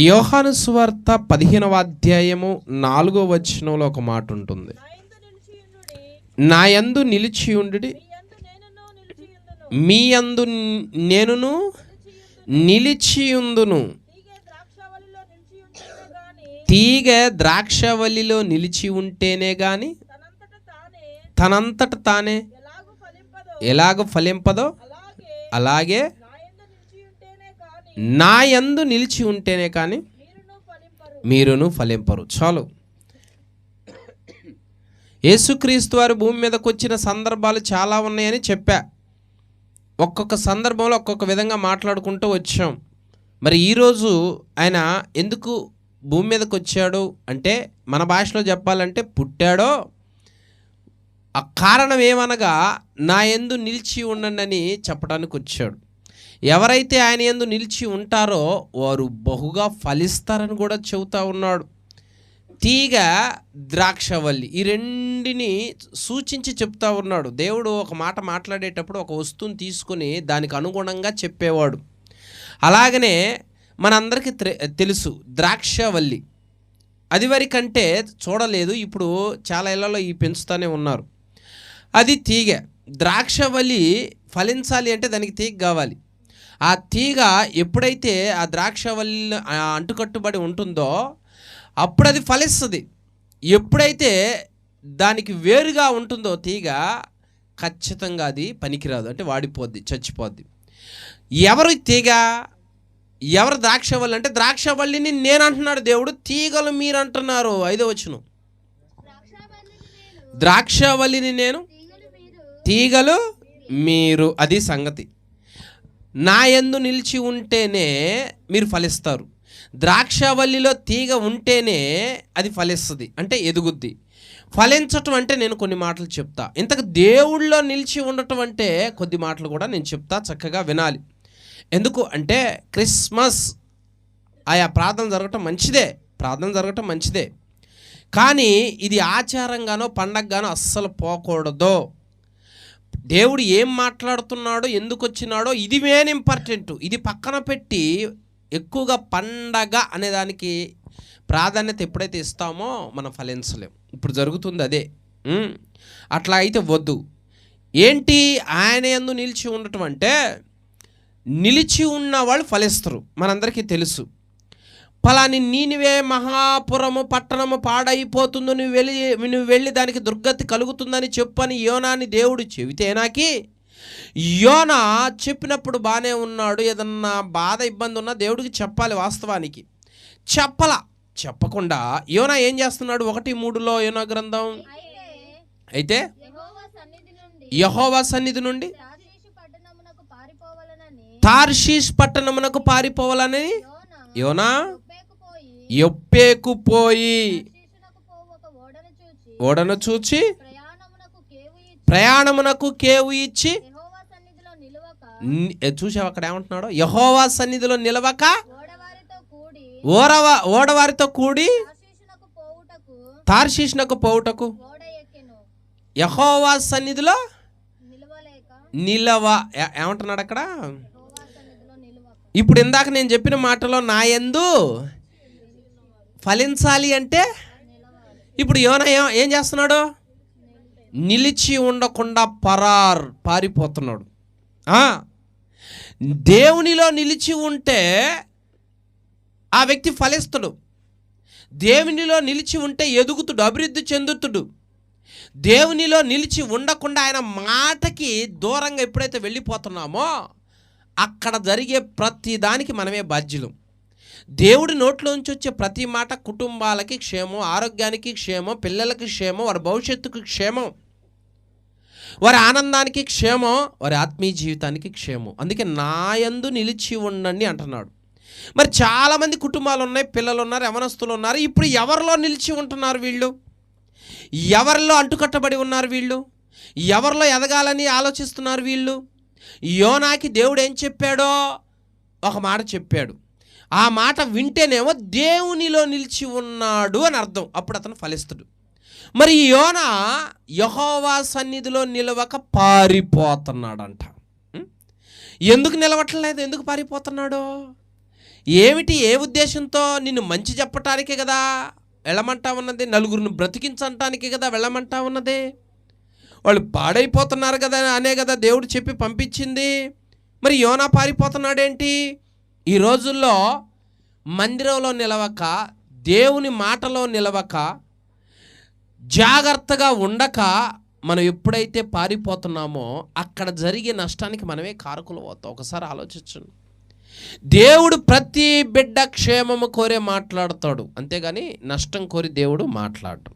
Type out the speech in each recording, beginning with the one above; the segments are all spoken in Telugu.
యోహాను సువార్త పదిహేనవ అధ్యాయము నాలుగో వచనంలో ఒక మాట ఉంటుంది నా యందు నిలిచి ఉండుడి మీ యందు నేనును నిలిచియుందును. తీగ నిలిచి ఉంటేనే తీగ ద్రాక్షవల్లిలో నిలిచి ఉంటేనే కానీ తనంతట తానే ఎలాగ ఫలింపదో అలాగే నా యందు నిలిచి ఉంటేనే కానీ మీరును ఫలింపరు. చాలు. యేసుక్రీస్తు వారు భూమి మీదకు వచ్చిన సందర్భాలు చాలా ఉన్నాయని చెప్పా. ఒక్కొక్క సందర్భంలో ఒక్కొక్క విధంగా మాట్లాడుకుంటూ వచ్చాం. మరి ఈరోజు ఆయన ఎందుకు భూమి మీదకు వచ్చాడు అంటే మన భాషలో చెప్పాలంటే పుట్టాడో? ఆ కారణం ఏమనగా నా ఎందు నిలిచి ఉండండి అని చెప్పడానికి వచ్చాడు ఎవరైతే ఆయన ఎందు నిలిచి ఉంటారో వారు బహుగా ఫలిస్తారని కూడా చెబుతా ఉన్నాడు. తీగ ద్రాక్షవల్లి ఈ రెండిని సూచించి చెప్తా ఉన్నాడు. దేవుడు ఒక మాట మాట్లాడేటప్పుడు ఒక వస్తువుని తీసుకొని దానికి అనుగుణంగా చెప్పేవాడు. అలాగనే మనందరికీ తె- తెలుసు ద్రాక్షవల్లి. అది వరకంటే చూడలేదు ఇప్పుడు చాలా ఇళ్ళలో ఈ పెంచుతూనే ఉన్నారు. అది తీగ. ద్రాక్షవల్లి ఫలించాలి అంటే దానికి తీగ కావాలి. ఆ తీగ ఎప్పుడైతే ఆ ద్రాక్షవల్లి అంటుకట్టుబడి ఉంటుందో అప్పుడు అది ఫలిస్తుంది. ఎప్పుడైతే దానికి వేరుగా ఉంటుందో తీగ ఖచ్చితంగా అది పనికిరాదు. అంటే వాడిపోద్ది చచ్చిపోద్ది. ఎవరు తీగ? ఎవరు ద్రాక్షవల్లి? అంటే ద్రాక్షవల్లిని నేను అంటున్నాడు దేవుడు తీగలు మీరు అంటున్నారు ఐదో వచ్చును ద్రాక్షవల్లిని నేను తీగలు మీరు అది సంగతి. నా ఎందు నిలిచి ఉంటేనే మీరు ఫలిస్తారు. ద్రాక్షవల్లిలో తీగ ఉంటేనే అది ఫలిస్తుంది అంటే ఎదుగుద్ది. ఫలించటం అంటే నేను కొన్ని మాటలు చెప్తా. ఇంతకు దేవుళ్ళో నిలిచి ఉండటం అంటే కొద్ది మాటలు కూడా నేను చెప్తా చక్కగా వినాలి. ఎందుకు అంటే క్రిస్మస్ ఆయా ప్రార్థన జరగటం మంచిదే ప్రార్థన జరగటం మంచిదే. కానీ ఇది ఆచారంగానో పండగగానో అస్సలు పోకూడదు. దేవుడు ఏం మాట్లాడుతున్నాడో ఎందుకు వచ్చినాడో ఇది మెయిన్ ఇంపార్టెంట్ ఇది పక్కన పెట్టి ఎక్కువగా పండగ అనే దానికి ప్రాధాన్యత ఎప్పుడైతే ఇస్తామో మనం ఫలించలేం. ఇప్పుడు జరుగుతుంది అదే. అట్లా అయితే వద్దు. ఏంటి ఆయన ఎందు నిలిచి ఉండటం అంటే నిలిచి ఉన్న వాళ్ళు ఫలిస్తారు. మనందరికీ తెలుసు. ఫలాని నీనివే మహాపురము పట్టణము పాడైపోతుందో నువ్వు వెళ్ళి నువ్వు వెళ్ళి దానికి దుర్గతి కలుగుతుందని చెప్పని యోనాని దేవుడు చెబితేనాకి యోన చెప్పినప్పుడు బాగానే ఉన్నాడు ఏదన్నా బాధ ఇబ్బంది ఉన్నా దేవుడికి చెప్పాలి వాస్తవానికి. చెప్పల చెప్పకుండా యోన ఏం చేస్తున్నాడు? ఒకటి మూడులో యోనా గ్రంథం? అయితే యెహోవా సన్నిధి నుండి తార్షీష్ పట్టణమునకు పారిపోవాలని యోన పోవు ఒక ఓడను చూచి ప్రయాణమునకు కేవు ఇచ్చి చూసావు అక్కడ ఏమంటున్నాడు? యహోవా సన్నిధిలో నిలవక ఓరవ ఓడవారితో కూడి తార్షీషునకు పోవుటకు యహోవా సన్నిధిలో నిలవ ఏమంటున్నాడు అక్కడ? ఇప్పుడు ఇందాక నేను చెప్పిన మాటలో నా యందు ఫలించాలి అంటే ఇప్పుడు యోన ఏం- చేస్తున్నాడు? నిలిచి ఉండకుండా పరార్ పారిపోతున్నాడు. దేవునిలో నిలిచి ఉంటే ఆ వ్యక్తి ఫలిస్తుడు. దేవునిలో నిలిచి ఉంటే ఎదుగుతుడు అభివృద్ధి చెందుతుడు. దేవునిలో నిలిచి ఉండకుండా ఆయన మాటకి దూరంగా ఎప్పుడైతే వెళ్ళిపోతున్నామో అక్కడ జరిగే ప్రతి దానికి మనమే బాధ్యులం. దేవుడి నోట్లోంచి వచ్చే ప్రతి మాట కుటుంబాలకి క్షేమం ఆరోగ్యానికి క్షేమం పిల్లలకి క్షేమం వారి భవిష్యత్తుకు క్షేమం వారి ఆనందానికి క్షేమం వారి ఆత్మీయ జీవితానికి క్షేమం. అందుకే నాయందు నిలిచి ఉండండి అంటున్నాడు. మరి చాలామంది కుటుంబాలు ఉన్నాయి పిల్లలు ఉన్నారు యవనస్తులు ఉన్నారు. ఇప్పుడు ఎవరిలో నిలిచి ఉంటున్నారు వీళ్ళు? ఎవరిలో అంటుకట్టబడి ఉన్నారు వీళ్ళు? ఎవరిలో ఎదగాలని ఆలోచిస్తున్నారు వీళ్ళు? యోనాకి దేవుడు ఏం చెప్పాడో? ఒక మాట చెప్పాడు. ఆ మాట వింటేనేమో దేవునిలో నిలిచి ఉన్నాడు అని అర్థం. అప్పుడు అతను ఫలిస్తుడు. మరి యోన యహోవా సన్నిధిలో నిలవక పారిపోతున్నాడంట. ఎందుకు నిలవట్లేదు ఎందుకు పారిపోతున్నాడు? ఏమిటి? ఏ ఉద్దేశంతో? నిన్ను మంచి చెప్పటానికే కదా వెళ్ళమంటా ఉన్నది? నలుగురిని బ్రతికించటానికే కదా వెళ్ళమంటా ఉన్నది? వాళ్ళు పాడైపోతున్నారు కదా అనే కదా దేవుడు చెప్పి పంపించింది. మరి యోనా పారిపోతున్నాడేంటి? ఈ రోజుల్లో మందిరంలో నిలవక దేవుని మాటలో నిలవక జాగ్రత్తగా ఉండక మనం ఎప్పుడైతే పారిపోతున్నామో అక్కడ జరిగే నష్టానికి మనమే కారకులు అవుతాం. ఒకసారి ఆలోచించండి. దేవుడు ప్రతి బిడ్డ క్షేమము కోరే మాట్లాడతాడు. అంతేగాని నష్టం కోరి దేవుడు మాట్లాడు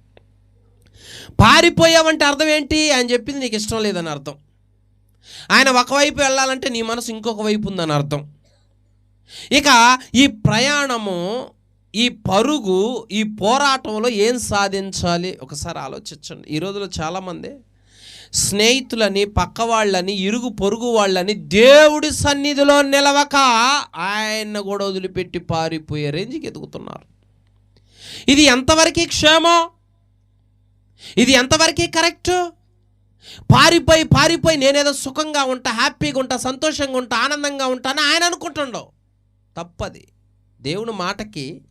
పారిపోయావంటే అర్థం ఏంటి? ఆయన చెప్పింది నీకు ఇష్టం లేదని అర్థం. ఆయన ఒకవైపు వెళ్ళాలంటే నీ మనసు ఇంకొక వైపు ఉందని అర్థం. ఇక ఈ ప్రయాణము ఈ పరుగు ఈ పోరాటంలో ఏం సాధించాలి? ఒకసారి ఆలోచించండి. ఈ రోజులో చాలామంది స్నేహితులని పక్క వాళ్ళని ఇరుగు పొరుగు వాళ్ళని దేవుడి సన్నిధిలో నిలవక ఆయన కూడా వదిలిపెట్టి పారిపోయే రేంజ్కి ఎదుగుతున్నారు. ఇది ఎంతవరకు క్షేమం? ఇది ఎంతవరకు కరెక్ట్? పారిపోయి పారిపోయి నేనేదో సుఖంగా ఉంటా హ్యాపీగా ఉంటా సంతోషంగా ఉంటా ఆనందంగా ఉంటాను ఆయన అనుకుంటుండవు. తప్పది. దేవుని మాటకి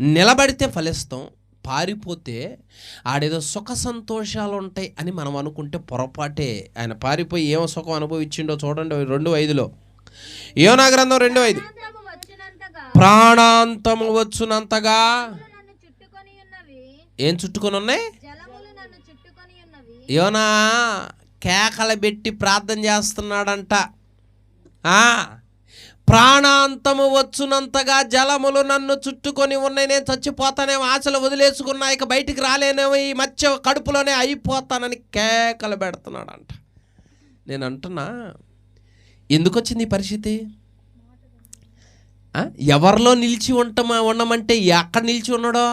నిలబడితే ఫలిస్తాం పారిపోతే ఆడేదో సుఖ సంతోషాలు ఉంటాయి అని మనం అనుకుంటే పొరపాటే. ఆయన పారిపోయి ఏమో సుఖం అనుభవించిండో చూడండి రెండు ఐదులో. యోనా గ్రంథం రెండు ఐదు. ప్రాణాంతము వచ్చినంతగా. ఏం చుట్టుకొని ఉన్నాయి? యోనా కేకలు పెట్టి ప్రార్థన చేస్తున్నాడంట. ప్రాణాంతము వచ్చునంతగా జలములు నన్ను చుట్టుకొని ఉన్నాయి. నేను చచ్చిపోతానేమో ఆశలు వదిలేసుకున్నా ఇక బయటికి రాలేనేమో ఈ మధ్య కడుపులోనే అయిపోతానని కేకలు పెడుతున్నాడంట. నేను అంటున్నా ఎందుకు వచ్చింది ఈ పరిస్థితి? ఎవరిలో నిలిచి ఉంటమా ఉండమంటే ఎక్కడ నిలిచి ఉన్నాడో?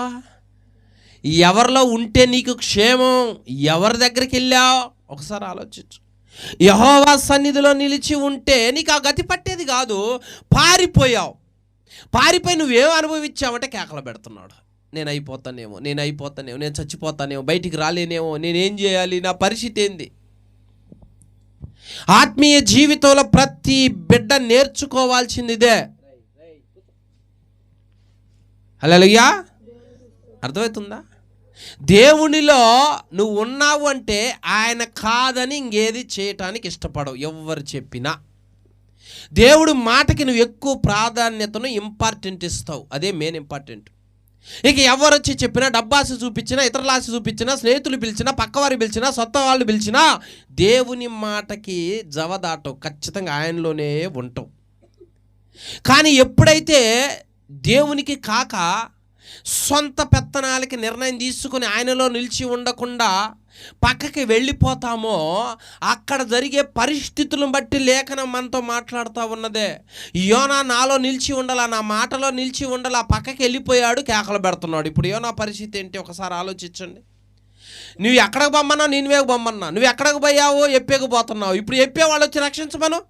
ఎవరిలో ఉంటే నీకు క్షేమం? ఎవరి దగ్గరికి వెళ్ళావు? ఒకసారి ఆలోచించు. యహోవా సన్నిధిలో నిలిచి ఉంటే నీకు ఆ గతి పట్టేది కాదు. పారిపోయావు. పారిపోయి నువ్వేం అనుభవించావంటే కేకలు పెడుతున్నాడు. నేను అయిపోతానేమో నేను అయిపోతానేమో నేను చచ్చిపోతానేమో బయటికి రాలేనేమో నేనేం చేయాలి నా పరిస్థితి ఏంది? ఆత్మీయ జీవితంలో ప్రతి బిడ్డ నేర్చుకోవాల్సింది ఇదే హలోయ్యా అర్థమవుతుందా? దేవునిలో నువ్వు ఉన్నావు అంటే ఆయన కాదని ఇంకేది చేయటానికి ఇష్టపడవు ఎవరు చెప్పినా. దేవుడు మాటకి నువ్వు ఎక్కువ ప్రాధాన్యతను ఇంపార్టెంట్ ఇస్తావు అదే మెయిన్ ఇంపార్టెంట్ ఇక ఎవరు వచ్చి చెప్పినా డబ్బాసి చూపించినా ఇతరుల ఆశ చూపించినా స్నేహితులు పిలిచినా పక్కవారు పిలిచినా సొంత వాళ్ళు పిలిచినా దేవుని మాటకి జవదాటవు ఖచ్చితంగా ఆయనలోనే ఉంటావు. కానీ ఎప్పుడైతే దేవునికి కాక సొంత పెత్తనాలకి నిర్ణయం తీసుకుని ఆయనలో నిలిచి ఉండకుండా పక్కకి వెళ్ళిపోతామో అక్కడ జరిగే పరిస్థితులను బట్టి లేఖనం మనతో మాట్లాడుతూ ఉన్నదే. యోనా నాలో నిలిచి ఉండాలా? నా మాటలో నిలిచి ఉండాలా? పక్కకి వెళ్ళిపోయాడు కేకలు పెడుతున్నాడు. ఇప్పుడు యోనా పరిస్థితి ఏంటి? ఒకసారి ఆలోచించండి. నువ్వు ఎక్కడికి బొమ్మన్నా నేనువేకు బొమ్మన్నా నువ్వు ఎక్కడికి పోయావో? ఎప్పేకి పోతున్నావు? ఇప్పుడు ఎప్పే వాళ్ళు వచ్చి రక్షించమను?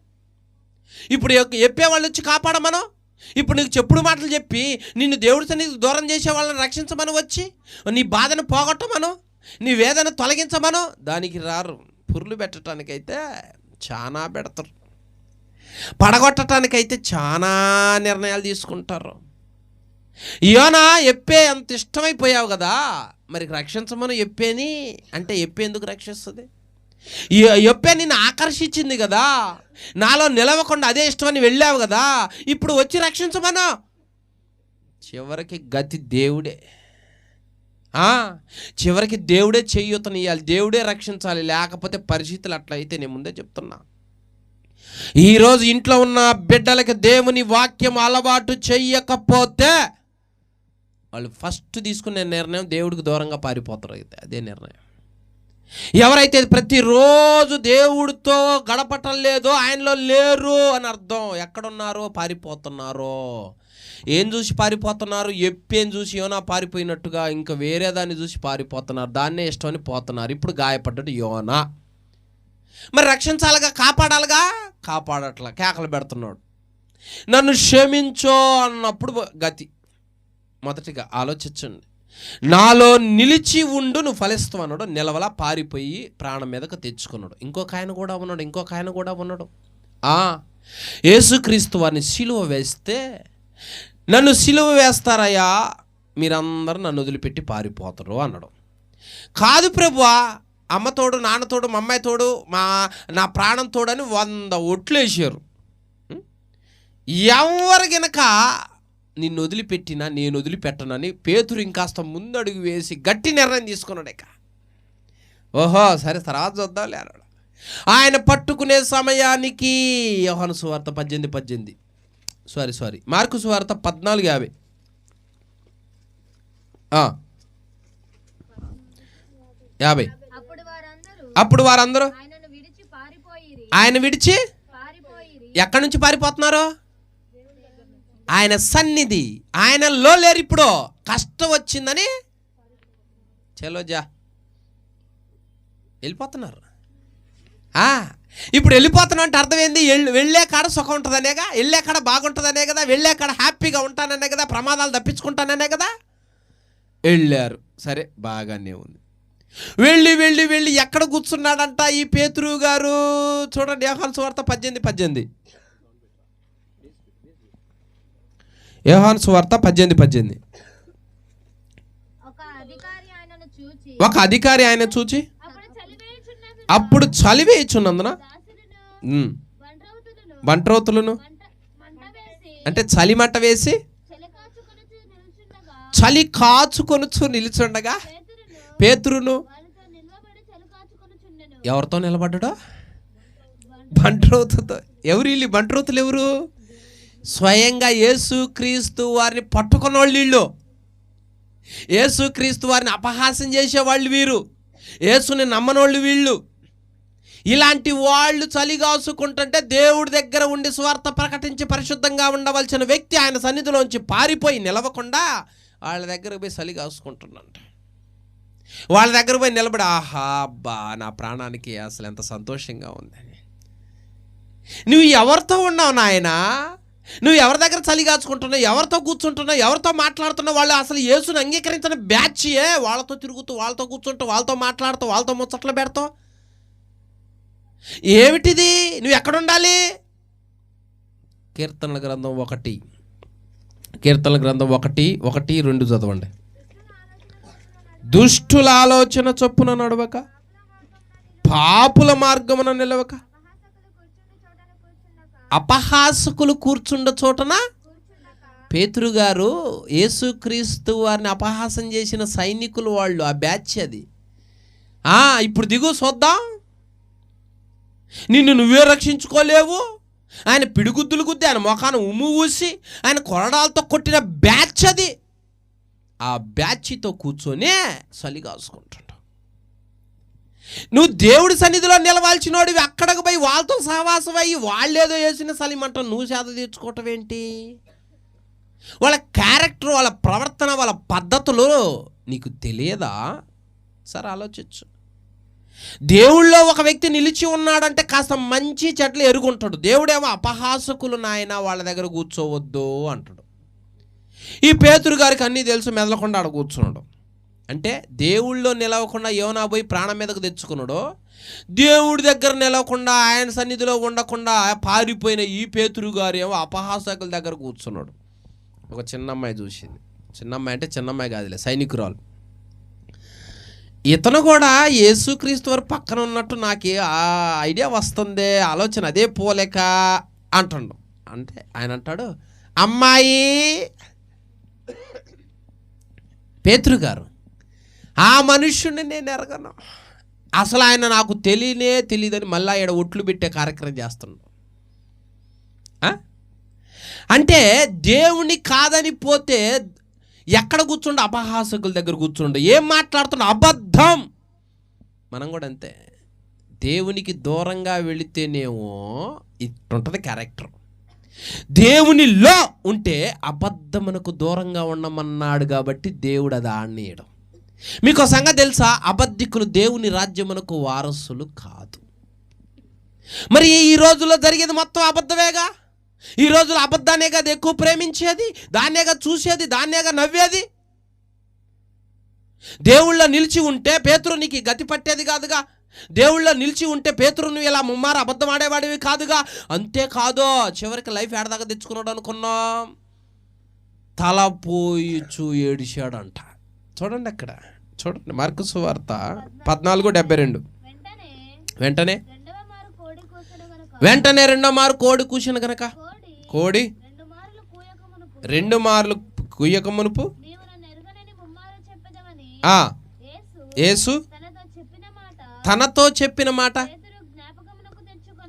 ఇప్పుడు ఎప్పే వాళ్ళు వచ్చి కాపాడమను? ఇప్పుడు నీకు చెప్పుడు మాటలు చెప్పి నిన్ను దేవుడి సన్నిధికి దూరం చేసే వాళ్ళని రక్షించమని వచ్చి? నీ బాధను పోగొట్టమను? నీ వేదన తొలగించమను? దానికి రారు. పురులు పెట్టడానికైతే చాలా పెడతారు. పడగొట్టడానికైతే చాలా నిర్ణయాలు తీసుకుంటారు. యోనా ఎప్పే అంత ఇష్టమైపోయావు కదా? మరి రక్షించమను ఎప్పేని? అంటే ఎప్పే ఎందుకు రక్షిస్తుంది? ఎప్పే నిన్ను ఆకర్షించింది కదా. నాలో నిలవకుండా అదే ఇష్టమని వెళ్ళావు కదా. ఇప్పుడు వచ్చి రక్షించమను చివరికి గతి దేవుడే. చివరికి దేవుడే చెయ్యూతనియాలి దేవుడే రక్షించాలి. లేకపోతే పరిస్థితులు అట్లయితే నేను ముందే చెప్తున్నా. ఈరోజు ఇంట్లో ఉన్న బిడ్డలకి దేవుని వాక్యం అలవాటు చెయ్యకపోతే వాళ్ళు ఫస్ట్ తీసుకునే నిర్ణయం దేవుడికి దూరంగా పారిపోతారు అయితే. అదే నిర్ణయం. ఎవరైతే ప్రతిరోజు దేవుడితో గడపటం లేదో ఆయనలో లేరు అని అర్థం. ఎక్కడున్నారో పారిపోతున్నారో. ఏం చూసి పారిపోతున్నారు? ఎప్పేం చూసి యోనా పారిపోయినట్టుగా ఇంకా వేరే దాన్ని చూసి పారిపోతున్నారు. దాన్నే ఇష్టమని పోతున్నారు. ఇప్పుడు గాయపడ్డట్టు యోనా. మరి రక్షించాలిగా? కాపాడాలిగా? కాపాడట్లా. కేకలు పెడుతున్నాడు. నన్ను క్షమించో అన్నప్పుడు గతి. మొదటిగా ఆలోచించండి. నాలో నిలిచి ఉండు నువ్వు ఫలిస్తావు అన్నాడు. నిలవలా పారిపోయి ప్రాణం మీదకు తెచ్చుకున్నాడు. ఇంకొక ఆయన కూడా ఉన్నాడు ఇంకొక ఆయన కూడా ఉన్నాడు. ఆ యేసుక్రీస్తు వారిని సిలువ వేస్తే నన్ను సిలువ వేస్తారయ్యా మీరందరూ నన్ను వదిలిపెట్టి పారిపోతారు అన్నాడు. కాదు ప్రభువా అమ్మ తోడు మా అమ్మాయి తోడు మా నా ప్రాణం తోడని వంద ఒట్లు వేసారు ఎవరు నిన్ను వదిలిపెట్టినా నేను వదిలిపెట్టనని పేతురు ఇంకాస్త ముందడుగు వేసి గట్టి నిర్ణయం తీసుకున్నాడు ఇక. ఓహో సరే తర్వాత చూద్దాం లేనాడు ఆయన పట్టుకునే సమయానికి యోహాను సువార్త పద్దెనిమిది పద్దెనిమిది. Sorry sorry. మార్కు సువార్త పద్నాలుగు యాభై. యాభై. అప్పుడు వారందరూ ఆయన విడిచి ఎక్కడి నుంచి పారిపోతున్నారు? ఆయన సన్నిధి ఆయనలో లేరు ఇప్పుడు. కష్టం వచ్చిందని చలోజా వెళ్ళిపోతున్నారు. ఇప్పుడు వెళ్ళిపోతున్నాం అంటే అర్థం ఏంది? వెళ్ళే కాడ సుఖం ఉంటుందనేగా వెళ్ళే కాడ బాగుంటుందనే కదా వెళ్ళే కాడ హ్యాపీగా ఉంటాననే కదా ప్రమాదాలు తప్పించుకుంటాననే కదా. వెళ్ళారు. సరే బాగానే ఉంది. వెళ్ళి వెళ్ళి వెళ్ళి ఎక్కడ కూర్చున్నాడంట ఈ పేతురు గారు? చూడండి యోహాను సువార్త పద్దెనిమిది పద్దెనిమిది. యోహాను సువార్త పద్దెనిమిది పద్దెనిమిది. ఒక అధికారి ఆయన చూచి అప్పుడు చలి అప్పుడు చలివేయుచున్నందున అంటే చలి మంట వేసి చలి కాచుకొనుచు నిలుచుండగా పేతురును ఎవరితో నిలబడ్డా బంట్రోతుతో ఎవరు వీళ్ళు ఈ బంట్రోతులు ఎవరు స్వయంగా యేసుక్రీస్తు వారిని పట్టుకున్న వాళ్ళు. వీళ్ళు యేసుక్రీస్తు వారిని అపహాసం చేసేవాళ్ళు వీరు. యేసుని నమ్మనోళ్ళు వీళ్ళు. ఇలాంటి వాళ్ళు చలిగాసుకుంటుంటే దేవుడి దగ్గర ఉండి స్వార్థ ప్రకటించి పరిశుద్ధంగా ఉండవలసిన వ్యక్తి ఆయన సన్నిధిలోంచి పారిపోయి నిలవకుండా వాళ్ళ దగ్గర పోయి చలిగాసుకుంటున్నంట వాళ్ళ దగ్గర పోయి నిలబడి ఆహా అబ్బా నా ప్రాణానికి అసలు ఎంత సంతోషంగా ఉందని. నువ్వు ఎవరితో ఉన్నావు నాయనా? నువ్వు ఎవరి దగ్గర చలి కాచుకుంటున్నావు ఎవరితో కూర్చుంటున్నావు ఎవరితో మాట్లాడుతున్నావు వాళ్ళు అసలు యేసుని అంగీకరించిన బ్యాచ్యే వాళ్ళతో తిరుగుతూ వాళ్ళతో కూర్చుంటూ వాళ్ళతో మాట్లాడుతూ వాళ్ళతో ముచ్చట్లు పెడతావు? ఏమిటిది? నువ్వు ఎక్కడుండాలి కీర్తనల గ్రంథం ఒకటి. కీర్తనల గ్రంథం ఒకటి ఒకటి రెండు చదవండి. దుష్టుల ఆలోచన చొప్పున నడవక పాపుల మార్గమున నిలవక అపహాసకులు కూర్చుండ చోటన పేతురు గారు యేసుక్రీస్తు వారిని అపహాసం చేసిన సైనికులు వాళ్ళు ఆ బ్యాచ్ అది. ఇప్పుడు దిగు చూద్దాం నిన్ను నువ్వే రక్షించుకోలేవు. ఆయన పిడిగుద్దులు గుద్ది ఆయన మొఖాన ఉమ్ము ఊసి ఆయన కొరడాలతో కొట్టిన బ్యాచ్ అది. ఆ బ్యాచ్తో కూర్చొని చలి నువ్వు దేవుడి సన్నిధిలో నిలవాల్సినోడివి అక్కడికి పోయి వాళ్ళతో సహవాసం అయ్యి వాళ్ళేదో వేసిన సలిమంట నువ్వు చేత తీర్చుకోవటం ఏంటి? వాళ్ళ క్యారెక్టర్ వాళ్ళ ప్రవర్తన వాళ్ళ పద్ధతులు నీకు తెలియదా? సరే ఆలోచించు. దేవుళ్ళో ఒక వ్యక్తి నిలిచి ఉన్నాడంటే కాస్త మంచి చెట్లు ఎరుగుంటాడు. దేవుడేమో అపహాసకులు నాయన వాళ్ళ దగ్గర కూర్చోవద్దు అంటాడు. ఈ పేతురు గారికి అన్నీ తెలుసు మెదలకుండా ఆడ కూర్చున్నాడు. అంటే దేవుళ్ళో నిలవకుండా యోనా పోయి ప్రాణం మీదకు తెచ్చుకున్నాడు దేవుడి దగ్గర నిలవకుండా ఆయన సన్నిధిలో ఉండకుండా పారిపోయిన ఈ పేతురు గారు ఏమో అపహాసకుల దగ్గర కూర్చున్నాడు. ఒక చిన్న అమ్మాయి చూసింది. చిన్నమ్మాయి అంటే చిన్న అమ్మాయి కాదులే సైనికురాలు. ఇతను కూడా యేసుక్రీస్తు వారు పక్కన ఉన్నట్టు నాకు ఆ ఐడియా వస్తుంది ఆలోచన అదే పోలేక అంటుండు. అంటే ఆయన అంటాడు అమ్మాయి పేతురు గారు ఆ మనుష్యుడిని నేను ఎరగను. అసలు ఆయన నాకు తెలియనే తెలియదని మళ్ళీ ఆయన ఒట్లు పెట్టే కార్యక్రమం చేస్తున్నాడు. అంటే దేవుని కాదని పోతే ఎక్కడ కూర్చుండు? అపహాసకుల దగ్గర కూర్చుండు. ఏం మాట్లాడుతుండ అబద్ధం. మనం కూడా అంతే. దేవునికి దూరంగా వెళితేనేమో ఇట్టుంటుంది క్యారెక్టర్. దేవునిలో ఉంటే అబద్ధమునకు దూరంగా ఉండమన్నాడు కాబట్టి దేవుడు అది ఆడనీయడం. మీకు సంగతి తెలుసా? అబద్ధికులు దేవుని రాజ్యమునకు వారసులు కాదు. మరి ఈ రోజుల్లో జరిగేది మొత్తం అబద్ధమేగా? ఈ రోజుల్లో అబద్ధానే కదా ఎక్కువ ప్రేమించేది? దాన్నేగా చూసేది? దాన్నేగా నవ్వేది? దేవుళ్ళ నిలిచి ఉంటే పేతురు నీకు గతి పట్టేది కాదుగా? దేవుళ్ళ నిలిచి ఉంటే పేతురు నువ్వు ఇలా ముమ్మారు అబద్ధం ఆడేవాడివి కాదుగా? అంతేకాదో చివరికి లైఫ్ ఏడదాకా తెచ్చుకున్నాడు అనుకున్నాం? తల పోయిచు ఏడిచాడంట. చూడండి అక్కడ. చూడండి మార్కు సువార్త పద్నాలుగు డెబ్బై రెండు. వెంటనే వెంటనే? రెండో మారు కోడి కూసిన గనక? కోడి రెండు మార్లు కుయ్యక మునుపు. యేసు యేసు? తనతో చెప్పిన మాట.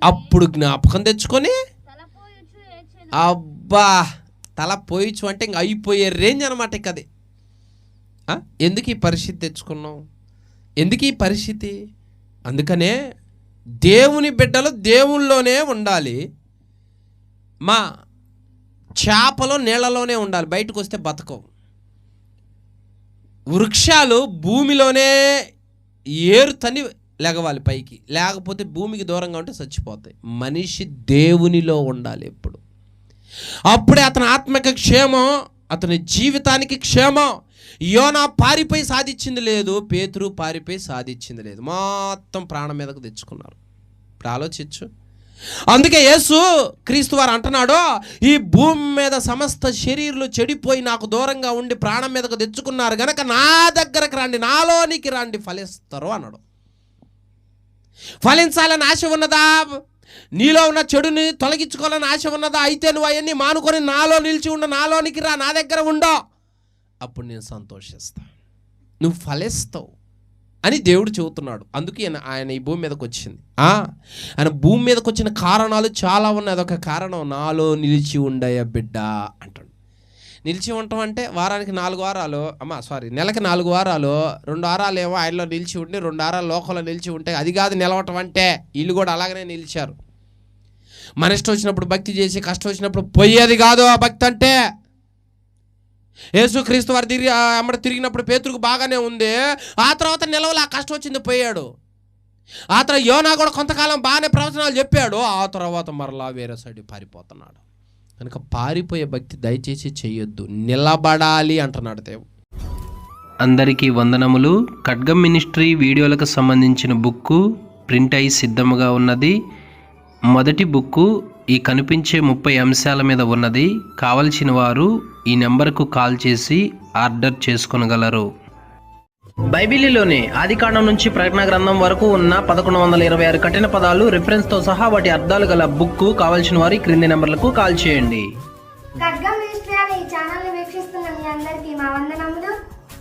అప్పుడు జ్ఞాపకం తెచ్చుకొని? అబ్బా! తల పోయిచు అంటే ఇంక అయిపోయే రేంజ్ అనమాట ఇక అది? ఎందుకు ఈ పరిస్థితి తెచ్చుకున్నాం ఎందుకు ఈ పరిస్థితి అందుకనే దేవుని బిడ్డలు దేవుళ్ళలోనే ఉండాలి. మా చేపలు నీళ్ళలోనే ఉండాలి. బయటకు వస్తే బతకవు. వృక్షాలు భూమిలోనే ఏరుతని లెగవాలి పైకి. లేకపోతే భూమికి దూరంగా ఉంటే చచ్చిపోతాయి. మనిషి దేవునిలో ఉండాలి ఎప్పుడు. అప్పుడే అతని ఆత్మక క్షేమం అతని జీవితానికి క్షేమం యోనా పారిపోయి సాధించింది లేదు పేతురు పారిపోయి సాధించింది లేదు. మొత్తం ప్రాణం మీదకు తెచ్చుకున్నారు. ఇప్పుడు ఆలోచించు. అందుకే యేసు క్రీస్తు వారు అంటున్నాడు ఈ భూమి మీద సమస్త శరీరులు చెడిపోయి నాకు దూరంగా ఉండి ప్రాణం మీదకు తెచ్చుకున్నారు గనక నా దగ్గరకు రండి నాలోనికి రండి ఫలిస్తారు అన్నాడు. ఫలించాలని ఆశ ఉన్నదా? నీలో ఉన్న చెడుని తొలగించుకోవాలని ఆశ ఉన్నదా? అయితే నువ్వు అవన్నీ మానుకొని నాలో నిలిచి ఉండు నాలోనికి రా నా దగ్గర ఉండో. అప్పుడు నేను సంతోషిస్తా. నువ్వు ఫలిస్తావు అని దేవుడు చెబుతున్నాడు. అందుకే ఆయన ఈ భూమి మీదకి వచ్చింది. ఆయన భూమి మీదకి వచ్చిన కారణాలు చాలా ఉన్నాయి. అదొక కారణం. నాలో నిలిచి ఉండయ బిడ్డ అంటాడు. నిలిచి ఉండటం అంటే వారానికి నాలుగు వారాలు అమ్మా సారీ నెలకి నాలుగు వారాలు రెండు వారాలు ఏమో ఆయనలో నిలిచి ఉండి రెండు వారాలు లోకంలో నిలిచి ఉంటే అది కాదు నిలవటం అంటే వీళ్ళు కూడా అలాగనే నిలిచారు. మన ఇష్టం వచ్చినప్పుడు భక్తి చేసి కష్టం వచ్చినప్పుడు పోయేది కాదు ఆ భక్తి అంటే యేసుక్రీస్తు వారి వారు తిరిగి అమ్మడ తిరిగినప్పుడు పేతురుకు బాగానే ఉంది. ఆ తర్వాత నిలవలు ఆ కష్టం వచ్చింది పోయాడు. ఆ తర్వాత యోనా కూడా కొంతకాలం బాగానే ప్రవచనాలు చెప్పాడు. ఆ తర్వాత మరలా వేరే సైడ్ పారిపోతున్నాడు. కనుక పారిపోయే భక్తి దయచేసి చెయ్యొద్దు నిలబడాలి అంటున్నాడు దేవుడు. అందరికీ వందనములు. ఖడ్గం మినిస్ట్రీ వీడియోలకు సంబంధించిన బుక్కు ప్రింట్ అయి సిద్ధముగా ఉన్నది. మొదటి బుక్కు ఈ కనిపించే ముప్పై అంశాల మీద ఉన్నది కావలసిన వారు ఈ నెంబర్కు కాల్ చేసి ఆర్డర్ చేసుకొనగలరు. బైబిలీలోని ఆదికాండం నుంచి ప్రకటన గ్రంథం వరకు ఉన్న పదకొండు వందల ఇరవై ఆరు కఠిన పదాలు రిఫరెన్స్తో సహా వాటి అర్థాలు గల బుక్కు కావలసిన వారు క్రింది నెంబర్లకు కాల్ చేయండి. ఖడ్గం మినిస్ట్రీ అనే ఈ ఛానల్ని వీక్షిస్తున్న మీ అందరికీ మా వందనములు.